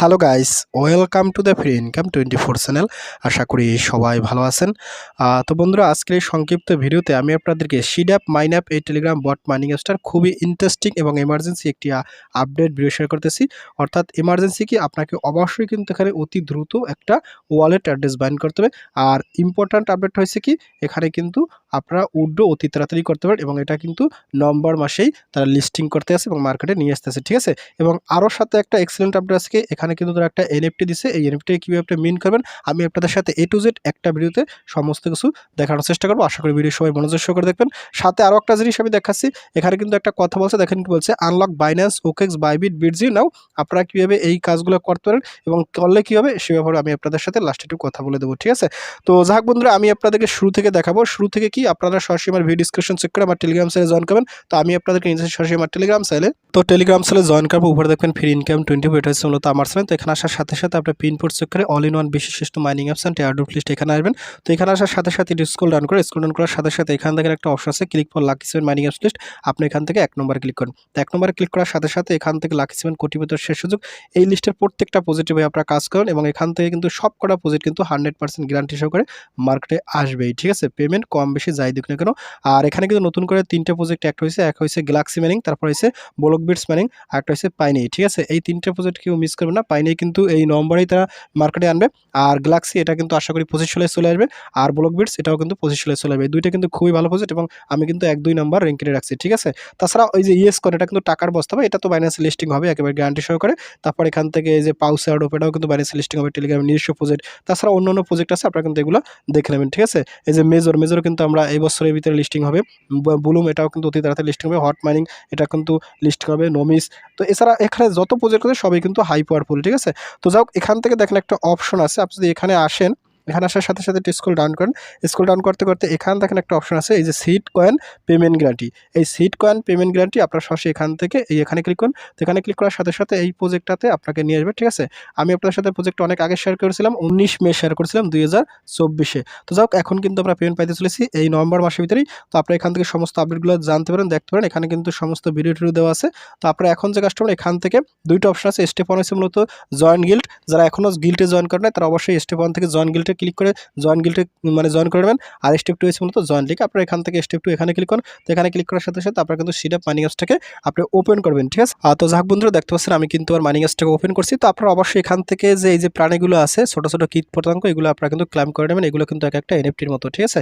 Hello guys, welcome to the free income twenty four channel. আশা করি সবাই ভালো আছেন। তো বন্ধুরা, আজকের এই সংক্ষিপ্ত ভিডিওতে আমি আপনাদেরকে সিডাপ মাইনঅ্যাপ এই টেলিগ্রাম বট মাইনিং অ্যাপসটার খুবই ইন্টারেস্টিং এবং এমার্জেন্সি একটি আপডেট ভিডিও শেয়ার করতেছি। অর্থাৎ এমার্জেন্সি কি? আপনাকে অবশ্যই কিন্তু এখানে অতি দ্রুত একটা ওয়ালেট অ্যাড্রেস বাইন করতে হবে। আর ইম্পর্ট্যান্ট আপডেট হয়েছে কি? এখানে কিন্তু আপনারা উড্রো অতি তাড়াতাড়ি করতে পারেন এবং এটা কিন্তু নভেম্বর মাসেই তারা লিস্টিং করতে আসে এবং মার্কেটে নিয়ে আসতে আসতেছে ঠিক আছে? এবং আরও সাথে একটা এক্সেলেন্ট আপডেট আছে কি, এখানে কিন্তু তারা একটা এনএফটি দিছে। এই এনএফটি কীভাবে আপনি মিন করবেন? আমি আপনাদের সাথে এ টু জেড একটা ভিডিওতে সমস্ত কিছু দেখানোর চেষ্টা করব। আশা করি ভিডিও সবাই মনোযোগ সহকারে দেখবেন। সাথে আরও একটা জিনিস আমি দেখাচ্ছি। এখানে কিন্তু একটা কথা বলছে। দেখেন কি বলছে? Unlock Binance OKX Bybit Bitget now আপনারা কীভাবে এই কাজগুলো করতে পারেন এবং করলে কী হবে? সে ব্যাপারে আমি আপনাদের সাথে লাস্টে একটু কথা বলে দেবো ঠিক আছে? তো যাক বন্ধুরা আমি আপনাদেরকে শুরু থেকে দেখাবো। শুরু থেকে কি আপনারা সরাসরি আমার ভিডিও ডিসক্রিপশন চেক করে আমার টেলিগ্রাম চ্যানেলে জয়েন করবেন। তো আমি আপনাদেরকে নিয়ে যাচ্ছি সরাসরি আমার টেলিগ্রাম চ্যানেলে তো টেলিগ্রাম চ্যানেলে জয়েন করব উপরে দেখবেন ফ্রি ইনকাম টোয়েন্টি ফোর এটা হচ্ছে মূলত আমার চ্যানেল তো এখানে আসার সাথে সাথে আপনার পিনপোর্ট চেক করে অল ইন ওয়ান বিশিষ্ট মাইনিং অ্যাপস অ্যান্ড লিস্ট এখানে আসবেন। তো এখানে আসার সাথে সাথে স্কুল ডাউন করে স্কুল ডাউন করার সাথে সাথে এখান থেকে একটা অপশন আছে click for lucky seven mining apps list আপনি এখান থেকে এক নম্বরে ক্লিক করুন। তো এক নম্বরে ক্লিক করার সাথে সাথে এখান থেকে লাকি সেভেন ভেতর শেষ সুযোগ। এই লিস্টের প্রত্যেকটা পজিটিভে আপনারা কাজ করেন এবং এখান থেকে কিন্তু সব কটা পজিট কিন্তু হান্ড্রেড পার্সেন্ট গ্যারান্টি সহকারে মার্কেটে আসবেই, ঠিক আছে? পেমেন্ট কম বেশি যাই দিক না কেন। আর এখানে কিন্তু নতুন করে তিনটে প্রজেক্ট একটা হয়েছে, এক হয়েছে গ্যালাক্সি ম্যানিং তারপর হয়েছে ব্লক বিটস ম্যানিং আর একটা হয়েছে পাইনি ঠিক আছে? এই তিনটে প্রজেক্ট কেউ মিস করবে না। পাইনি কিন্তু এই নম্বরেই তারা মার্কেটে আনবে। আর গ্যালাক্সি এটা কিন্তু আশা করি পঁচিশ সালে চলে আসবে। আর ব্লক বিটস এটাও কিন্তু পঁচিশ সালে চলে আসবে। দুইটা কিন্তু খুবই ভালো প্রজেক্ট এবং আমি কিন্তু এক দুই নাম্বার র্যাঙ্কিংয়ে রাখছি, ঠিক আছে? তাছাড়া ওই যে ইয়েস করে এটা কিন্তু টাকার বস্তা হবে এটা তো বাইন্যান্স লিস্টিং হবে, একেবারে গ্যারান্টি সহকারে। তারপর এখান থেকে যে পাউস অ্যাডোপ এটাও কিন্তু বাইন্যান্স লিস্টিং হবে। টেলিগ্রাম নিজস্ব প্রজেক্ট তাছাড়া অন্য অন্য প্রজেক্ট আছে, আপনারা কিন্তু এগুলো দেখে নেবেন, ঠিক আছে? এই যে মেজর মেজর কিন্তু আমরা এই বছরের ভিতরে লিস্টিং হবে। বুলুম এটাও কিন্তু অতি তাড়াতাড়ি লিস্টিং হবে। হট মাইনিং এটা কিন্তু লিস্টিং হবে। নোমিস তো এছাড়া এখানে যত প্রজেক্ট আছে সবই কিন্তু হাই পাওয়ারফুল ঠিক আছে? তো যাও এখান থেকে দেখেন একটা অপশন আছে। আপনি যদি এখানে আসেন এখানে আসার সাথে সাথে একটু স্কুল ডাউন করেন। স্কুল ডাউন করতে করতে এখান দেখেন একটা অপশন আছে, এই যে সিট কয়েন পেমেন্ট গ্যারান্টি এই সিট কয়েন পেমেন্ট গ্যারান্টি আপনার সরাসরি এখান থেকে এই এখানে ক্লিক করুন। তো এখানে ক্লিক করার সাথে সাথে এই প্রজেক্টটাতে আপনাকে নিয়ে আসবে, ঠিক আছে? আমি আপনার সাথে প্রজেক্ট অনেক আগে শেয়ার করেছিলাম, উনিশ মে শেয়ার করেছিলাম দুই হাজার চব্বিশে। তো যাক এখন কিন্তু আমরা পেমেন্ট পাইতে চলেছি এই নভেম্বর মাসের ভিতরেই। তো আপনারা এখান থেকে সমস্ত আপডেটগুলো জানতে পারেন, দেখতে পারেন। এখানে কিন্তু সমস্ত ভিডিও টিডিও দেওয়া আছে। তো আপনারা এখন যে কাস্টমার এখান থেকে দুইটা অপশন আছে স্টেপ ওয়ান মূলত জয়েন গিল্ড যারা এখনও গিল্টে জয়েন করে নাই, তারা অবশ্যই স্টেপ ওয়ান থেকে জয়েন গিল্টে ক্লিক করে জয়েন গিল্টে মানে জয়েন করে নেবেন। আর স্টেপ টু হচ্ছে মূলত জয়েন লিঙ্ক আপনারা এখান থেকে স্টেপ টু এখানে ক্লিক করুন। তো এখানে ক্লিক করার সাথে সাথে আপনারা কিন্তু সিডাপ মাইনিং অ্যাপসটাকে আপনি ওপেন করবেন, ঠিক আছে? তো যাক বন্ধুরা, দেখতে পাচ্ছেন আমি কিন্তু আমার মাইনিং অ্যাপসটাকে ওপেন করছি। তো আপনারা অবশ্যই এখান থেকে যে এই যে প্রাণীগুলো আছে, ছোটো ছোটো কীট পতঙ্গ, এগুলো আপনারা কিন্তু ক্লাইম করে নেবেন। এগুলো কিন্তু এক একটা এনএফটির মতো, ঠিক আছে?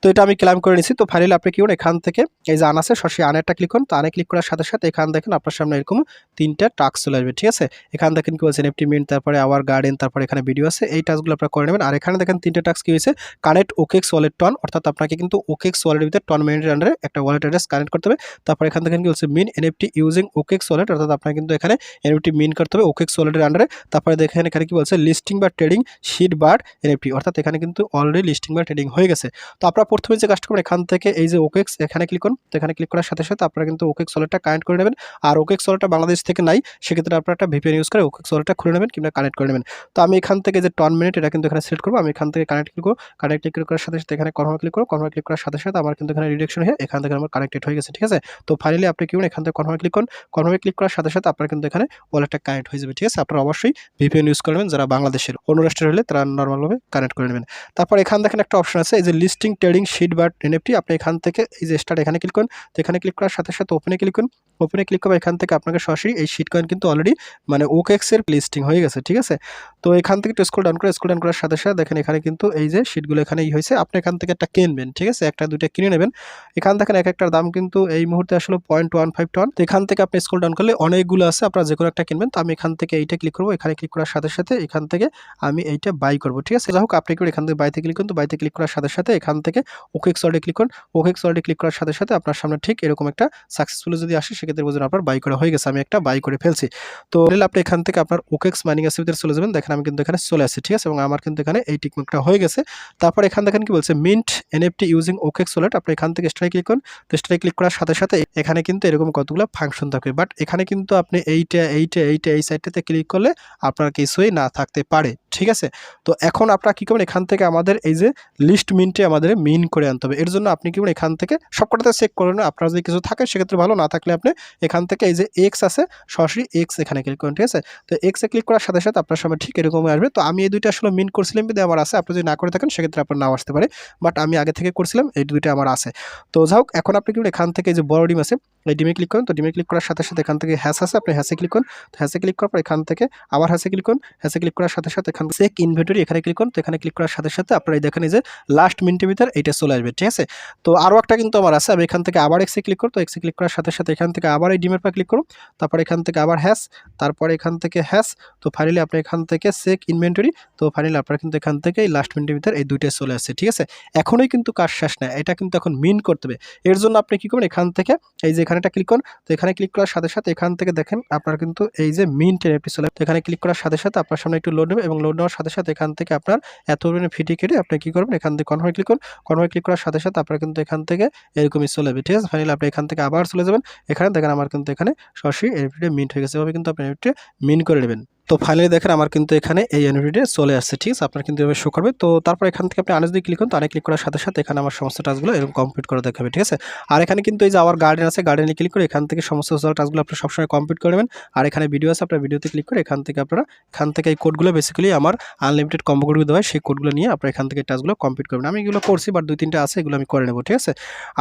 তো এটা আমি ক্লাইম করে নিছি। তো ফাইনালি আপনি কি করুন, এখান থেকে এই যে আন আছে, সরাসরি আনেরটা ক্লিক করুন। তো আনে ক্লিক করার সাথে সাথে এখান দেখেন আপনার সামনে এরকম তিনটা টাস্ক চলে আসবে, ঠিক আছে? এখান দেখেন কি বলছে এনএফটি মিন্ট তারপরে আওয়ার গার্ডেন তারপরে এখানে ভিডিও আছে। এই টাস্কগুলো আপনারা করে নেবেন। আর এখানে দেখেন তিনটে টাস্ক কি হয়েছে? কানেক্ট ওকেক্স ওয়ালেট টন অর্থাৎ আপনাকে কিন্তু ওকেক্স ওয়ালেটের ভিতরে টন মিনিটের আন্ডারে একটা ওয়ালেট অ্যাড্রেস কানেক্ট করতে হবে। তারপর এখান থেকে কি বলছে mint NFT using OKX wallet অর্থাৎ আপনাকে কিন্তু এখানে এনএফটি মিন করতে হবে ওকেক্স ওয়ালেটের আন্ডারে তারপরে দেখেন এখানে কি বলছে? লিস্টিং বা ট্রেডিং শিট বার এনএফটি অর্থাৎ এখানে কিন্তু অলরেডি লিস্টিং বা ট্রেডিং হয়ে গেছে। তো আপনারা প্রথমে যে কাজটা করবেন, এখান থেকে এই যে ওকেক্স এখানে ক্লিক করুন। তো এখানে ক্লিক করার সাথে সাথে আপনারা কিন্তু ওকেক্স ওয়ালেটটা কানেক্ট করে নেবেন। আর ওকেক্স ওয়ালেটটা বাংলাদেশ থেকে নাই, সেক্ষেত্রে আপনারা একটা ভিপিএন ইউজ করে ওকেক্স ওয়ালেটটা খুলে নেবেন কিংবা কানেক্ট করে নেবেন। তো আমি এখান থেকে যে টন মিনিট এটা কিন্তু এখানে সিলেক্ট করব। আমি এখান থেকে কানেক্ট ক্লিক করব। কানেক্ট ক্লিক করার সাথে সাথে এখানে কনফার্ম ক্লিক করো কনফার্ম ক্লিক করার সাথে সাথে আমার কিন্তু এখানে রিডাকশন হয়ে এখান থেকে আমার কানেক্টেড হয়ে গেছে, ঠিক আছে? তো ফাইনালি আপনি কি এখান থেকে কনফার্ম ক্লিক করুন। কনফার্মে ক্লিক করার সাথে সাথে আপনার কিন্তু এখানে ওয়ালেটটা কানেক্ট হয়ে যাবে, ঠিক আছে? আপনারা অবশ্যই ভিপিএন ইউজ করবেন। যারা বাংলাদেশের অন্য রাষ্ট্রের হলে তারা নর্মালভাবে কানেক্ট করে নেবেন। তারপর এখান দেখেন একটা অপশন আছে, এই যে listing trading sheet but NFT আপনি এখান থেকে এই যে স্টার্ট এখানে ক্লিক করুন। তো এখানে ক্লিক করার সাথে সাথে ওপেনে ক্লিক করুন। ওপেনে ক্লিক করবে এখান থেকে আপনাকে সরাসরি এই শিট কয়েন কিন্তু অলরেডি মানে ওকেক্সের লিস্টিং হয়ে গেছে, ঠিক আছে? তো এখান থেকে একটু স্কুল ডাউন করে স্কুল ডাউন করার সাথে সাথে দেখেন এখানে কিন্তু এই যে শিটগুলো এখানেই হয়েছে, আপনি এখান থেকে একটা কিনবেন, ঠিক আছে? একটা, দুইটা কিনে নেবেন। এখান দেখেন এক একটার দাম কিন্তু এই মুহূর্তে আসলে পয়েন্ট ওয়ান ফাইভ টন এখান থেকে আপনি স্কুল ডাউন করলে অনেকগুলো আছে, আপনারা যে কোনো একটা কিনবেন। তো আমি এখান থেকে এইটা ক্লিক করব, এখানে ক্লিক করার সাথে সাথে এখান থেকে আমি এইটা বাই করব, ঠিক আছে? যাই হোক আপনি এখান থেকে বাইতে ক্লিক করুন। তো বাইতে ক্লিক করার সাথে সাথে এখান থেকে ওকে ওয়ার্ডে ক্লিক করুন। ওকে ওয়ার্ডে ক্লিক করার সাথে সাথে আপনার সামনে ঠিক এরকম একটা সাকসেসফুল যদি আসে, সেক্ষেত্রে বুঝুন আপনার বাই করা হয়ে গেছে, আমি একটা বাই করে ফেলছি। তো আপনি এখান থেকে আপনার ওকেক্স মাইনিং এর ভিতরে চলে যাবেন। দেখেন, আমি কিন্তু এখানে চলে আসছি, ঠিক আছে? এবং আমার কিন্তু এখানে এই টিকমার্কটা হয়ে গেছে। তারপর এখান দেখেন কি বলছে mint NFT using OKX wallet আপনি এখান থেকে স্ট্রাইক ক্লিক করুন। তো স্ট্রাইক ক্লিক করার সাথে সাথে এখানে কিন্তু এরকম কতগুলো ফাংশন থাকবে বাট এখানে কিন্তু আপনি এইটা এইটা এইটা, এই সাইডটাতে ক্লিক করলে আপনার কিছুই না থাকতে পারে। ঠিক আছে? তো এখন আপনারা কী করবেন? এখান থেকে আমাদের এই যে লিস্ট মিনটে আমাদের মিন করে আনতে হবে। এর জন্য আপনি কী করবেন? এখান থেকে সবকটাতে চেক করে করবেন আপনার যদি কিছু থাকে, সেক্ষেত্রে ভালো। না থাকলে আপনি এখান থেকে এই যে এক্স আছে, সরাসরি এক্স এখানে ক্লিক করেন, ঠিক আছে? তো এক্সে ক্লিক করার সাথে সাথে আপনার সামনে ঠিক এরকমই আসবে। তো আমি এই দুইটা আসলে মিন করছিলাম কিন্তু আমার আছে, আপনি যদি না করে থাকেন, সেক্ষেত্রে আপনার নাও আসতে পারে। বাট আমি আগে থেকে করছিলাম, এই দুইটা আমার আছে। তো যাই হোক, এখন আপনি কি এখান থেকে যে বড় ডিম আছে ডিমে ক্লিক করুন তো ডিমে ক্লিক করার সাথে সাথে এখান থেকে হ্যাশ আছে আপনি হ্যাশে ক্লিক করুন তো হ্যাশে ক্লিক করার পর এখান থেকে আবার হ্যাশে ক্লিক করুন হ্যাশে ক্লিক করার সাথে সাথে এখান চেক ইনভেন্টরি এখানে ক্লিক করুন তো এখানে ক্লিক করার সাথে সাথে আপনারা দেখেন যে লাস্ট মিনিটের ভিতর এইটা চলে আসবে ঠিক আছে তো আরও একটা কিন্তু আমার আছে আমি এখান থেকে আবার এক্সে ক্লিক করুন তো এক্সে ক্লিক করার সাথে সাথে এখান থেকে আবার এই ডিমের পর ক্লিক করুন তারপর এখান থেকে আবার হ্যাশ তারপর এখান থেকে হ্যাশ তো ফাইনালি আপনি এখান থেকে চেক ইনভেন্টরি তো ফাইনালি আপনার কিন্তু এখান থেকে এই লাস্ট মিনিটের ভিতর এই দুইটাই চলে আসছে ঠিক আছে এখনই কিন্তু কাজ শেষ না এটা কিন্তু এখন মিন করতে হবে এর জন্য আপনি কী করবেন এখান থেকে এই যে এখানেটা ক্লিক করুন। তো এখানে ক্লিক করার সাথে সাথে এখান থেকে দেখেন আপনার কিন্তু এই যে মিন্ট অ্যাপটি চলে তো এখানে ক্লিক করার সাথে সাথে আপনার সামনে একটু লোড নেবে এবং লোড নেওয়ার সাথে সাথে এখান থেকে আপনার এত পরিমাণে ফিটি কেটে আপনি কী করবেন? এখান থেকে কনফার্মে ক্লিক করুন। কনফার্মে ক্লিক করার সাথে সাথে আপনার কিন্তু এখান থেকে এরকমই চলে যাবে, ঠিক আছে? ফাইনালি আপনি এখান থেকে আবার চলে যাবেন। এখানে দেখেন আমার কিন্তু এখানে সরাসরি এনএফটিটা মিন্ট হয়ে গেছে। এভাবে কিন্তু আপনি এনএফটি মিন করে নেবেন। তো ফাইনালি দেখেন আমার কিন্তু এখানে এই এনএফটিটা চলে আসছে, ঠিক আছে? আপনার কিন্তু এভাবে শো করবে তো তারপর এখান থেকে আপনি আনেস দিয়ে ক্লিক করুন, তো আনে ক্লিক করার সাথে সাথে এখানে আমার সমস্ত টাস্কগুলো এরকম কমপ্লিট করে দেখাবে, ঠিক আছে? আর এখানে কিন্তু এই যে আমার গার্ডেন আছে গার্ডেনে ক্লিক করে এখান থেকে সমস্ত টাস্কগুলো আপনি সবসময় কমপ্লিট করে নেবেন। আর এখানে ভিডিও আছে, আপনার ভিডিওতে ক্লিক করে এখান থেকে আপনারা, এখান থেকে এই কোডগুলো বেসিক্যালি আমার আনলিমিটেড কম্বো কোডগুলো দেওয়া হয়, সেই কোডগুলো নিয়ে আপনারা এখান থেকে টাস্কগুলো কমপ্লিট করবেন। আমি এগুলো করছি বাট দুই তিনটা আছে, এগুলো আমি করে নেব, ঠিক আছে?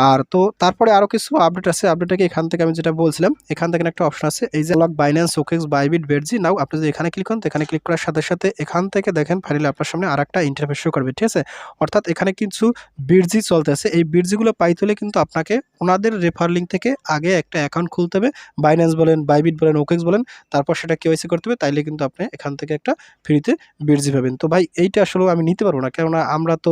আর তো তারপরে আরও কিছু আপডেট আছে। আপডেটটাকে এখান থেকে আমি যেটা বলছিলাম, এখান থেকে একটা অপশন আছে, এই যে lock Binance OKX Bybit Bitget now আপনি যদি এখানে ক্লিক করেন এখানে ক্লিক করার সাথে সাথে এখান থেকে দেখেন ফাইনালি আপনার সামনে আর একটা ইন্টারফেস শো করবে, ঠিক আছে? অর্থাৎ এখানে কিছু বিরজি চলতে আছে এই বিডজিগুলো পাইতে হলে কিন্তু আপনাকে ওনাদের রেফার লিঙ্ক থেকে আগে একটা অ্যাকাউন্ট খুলতে হবে। বাইন্যান্স বলেন বাইবিট বলেন ওকেক্স বলেন, তারপর সেটা কেওয়াইসি করতে হবে। তাইলে কিন্তু আপনি এখান থেকে একটা ফ্রিতে বিরজি পাবেন। তো ভাই, এইটা আসলে আমি নিতে পারব না। কেননা আমরা তো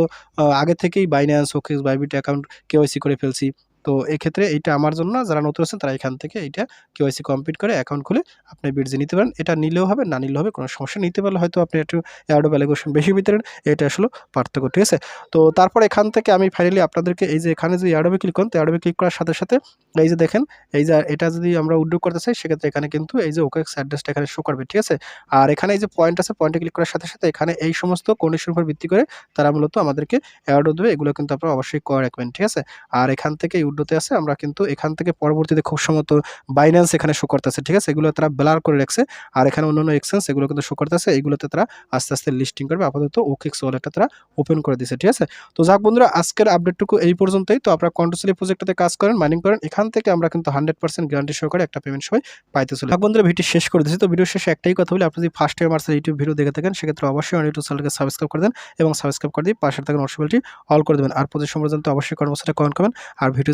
আগে থেকেই Binance OKX Bybit account KYC করে ফেলছি। তো এক্ষেত্রে এটা আমার জন্য যারা নতুন আছেন তারা এখান থেকে এইটা কেওয়াইসি কমপ্লিট করে অ্যাকাউন্ট খুলে আপনি বিডজি নিতে পারেন। এটা নিলেও হবে, না নিলেও হবে কোনো সমস্যা নিতে পারলে হয়তো আপনি একটু অ্যাডো ভ্যালুয়েশন বেশি পেতেন এটা আসলে পার্থক্য, ঠিক আছে? তো তারপর এখান থেকে আমি ফাইনালি আপনাদেরকে এই যে এখানে যদি অ্যাডোবে ক্লিক করেন, তো অ্যাডোবে ক্লিক করার সাথে সাথে এই যে দেখেন, এই যে এটা যদি আমরা উদ্যোগ করতে চাই, সেক্ষেত্রে এখানে কিন্তু এই যে ওকেক্স অ্যাড্রেসটা এখানে শো করবে, ঠিক আছে? আর এখানে এই যে পয়েন্ট আছে পয়েন্টে ক্লিক করার সাথে সাথে এখানে এই সমস্ত কন্ডিশন উপর ভিত্তি করে তারা মূলত আমাদেরকে অ্যাডও দেবে। এগুলো কিন্তু আপনারা অবশ্যই করে রাখবেন, ঠিক আছে? আর এখান থেকে এই আছে, আমরা কিন্তু এখান থেকে পরবর্তীতে খুব সম্ভবত বাইন্যান্স এখানে শো করতেছে, ঠিক আছে? এগুলো তারা ব্লার করে রাখছে, আর এখানে অন্যান্য এক্সচেঞ্জ এগুলো কিন্তু শো করতেছে, এগুলোতে তারা আস্তে আস্তে লিস্টিং করবে, আপাতত ওকেক্স ওয়ালেটটা তারা ওপেন করে দিয়েছে, ঠিক আছে? তো যাক বন্ধুরা, আজকের আপডেটটুকু এই পর্যন্তই, তো আপনারা কন্ট্রোসলি প্রজেক্টটাতে কাজ করেন মাইনিং করেন, এখান থেকে আমরা কিন্তু হান্ড্রেড পার্সেন্ট গ্যারান্টি সহকারে একটা পেমেন্ট সময় পাইতে চলি বন্ধুরা ভিডিও শেষ করে দিয়েছি, তো ভিডিও শেষে একটাই কথা বলি, আপনি যদি ফার্স্ট টাইম আমার ইউটিউব ভিডিও দেখে থাকেন, সেক্ষেত্রে অবশ্যই আমার ইউটিউব চ্যানেলকে সাবস্ক্রাইব করে দেন এবং সাবস্ক্রাইব করে দিয়ে পাশে থাকা নোটিফিকেশনটি অল করে দেবেন। আর সময় জানতে অবশ্যই কর্মসূচিটা কমেন্ট করবেন, আর ভিডিও